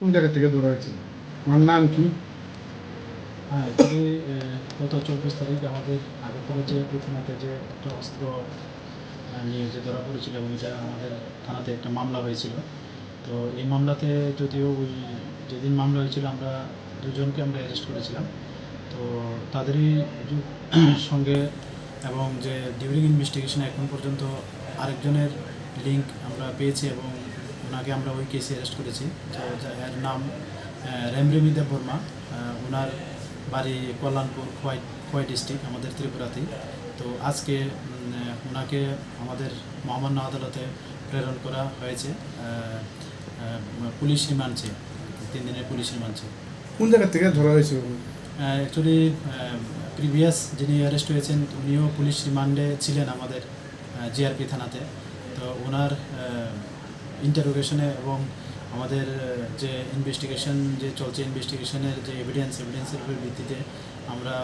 কোন জায়গা থেকে হয়েছে আমার নাম কি? হ্যাঁ অ্যাকচুয়ালি গত চব্বিশ তারিখ আমাদের আগরতলা যে থানাতে যে একটা অস্ত্র নিয়ে যে ধরা পড়েছিল এবং এটা আমাদের থানাতে একটা মামলা হয়েছিল। তো এই মামলাতে যদিও ওই যেদিন মামলা হয়েছিল, আমরা দুজনকে আমরা অ্যারেস্ট করেছিলাম। তো তাদেরই সঙ্গে এবং যে ডিউরিং ইনভেস্টিগেশন এখন পর্যন্ত আরেকজনের লিঙ্ক আমরা পেয়েছি এবং ওনাকে আমরা ওই কেসে অ্যারেস্ট করেছি। তো এর নাম রেমরেমি দেব বর্মা। ওনার বাড়ি কল্যাণপুর খোয়াই খোয়াই ডিস্ট্রিক্ট আমাদের ত্রিপুরাতেই তো আজকে ওনাকে আমাদের মহামান্য আদালতে প্রেরণ করা হয়েছে। পুলিশ রিমান্ডে তিন দিনের পুলিশ রিমান্ডে কোন জায়গা থেকে ধরা হয়েছে অ্যাকচুয়ালি প্রিভিয়াস যিনি অ্যারেস্ট হয়েছেন উনিও পুলিশ রিমান্ডে ছিলেন আমাদের জিআরপি থানাতে। তো ওনার ইন্টারোগেশনে এবং আমাদের যে ইনভেস্টিগেশন যে চলছে ইনভেস্টিগেশনের যে এভিডেন্স এভিডেন্সের উপর ভিত্তিতে আমরা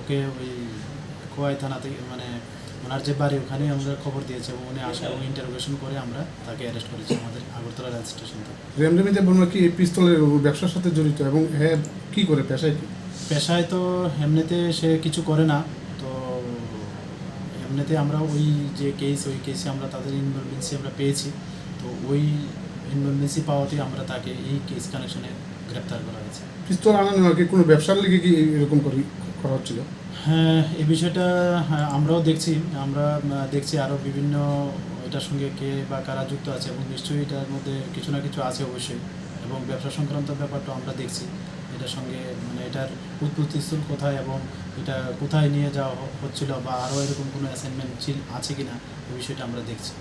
ওকে ওই খোয়াই থানা থেকে মানে ওনার যে বাড়ি ওখানে আমরা খবর দিয়েছি এবং উনি আসে এবং ইন্টারোগেশন করে আমরা তাকে অ্যারেস্ট করেছি আমাদের আগরতলা রেল স্টেশন থেকে। রেমডেমিতে বর্মা কি এই পিস্তলের ব্যবসার সাথে জড়িত এবং হ্যাঁ কি করে পেশায় কি? পেশায় তো এমনিতে সে কিছু করে না তো এমনিতে আমরা ওই যে কেস ওই কেসে আমরা তাদের ইনভলভেন্সি আমরা পেয়েছি। তো ওই ইনভলভেন্সি পাওয়াতে আমরা তাকে এই কেস কানেকশনে গ্রেপ্তার করা হয়েছে। পিস্তল আনানো আর কি কোনো ব্যবসার লিগে কি এরকম করি করা হচ্ছিল? হ্যাঁ এই বিষয়টা হ্যাঁ, আমরাও দেখছি। আমরা দেখছি আরও বিভিন্ন এটার সঙ্গে কে বা কারা যুক্ত আছে এবং নিশ্চয়ই এটার মধ্যে কিছু না কিছু আছে অবশ্যই। এবং ব্যবসা সংক্রান্ত ব্যাপারটা আমরা দেখছি। এটার সঙ্গে মানে এটার উৎপত্তিস্থল কোথায় এবং এটা কোথায় নিয়ে যাওয়া হচ্ছিল বা আরও এরকম কোনো অ্যাসাইনমেন্ট ছিল আছে কি না এই বিষয়টা আমরা দেখছি।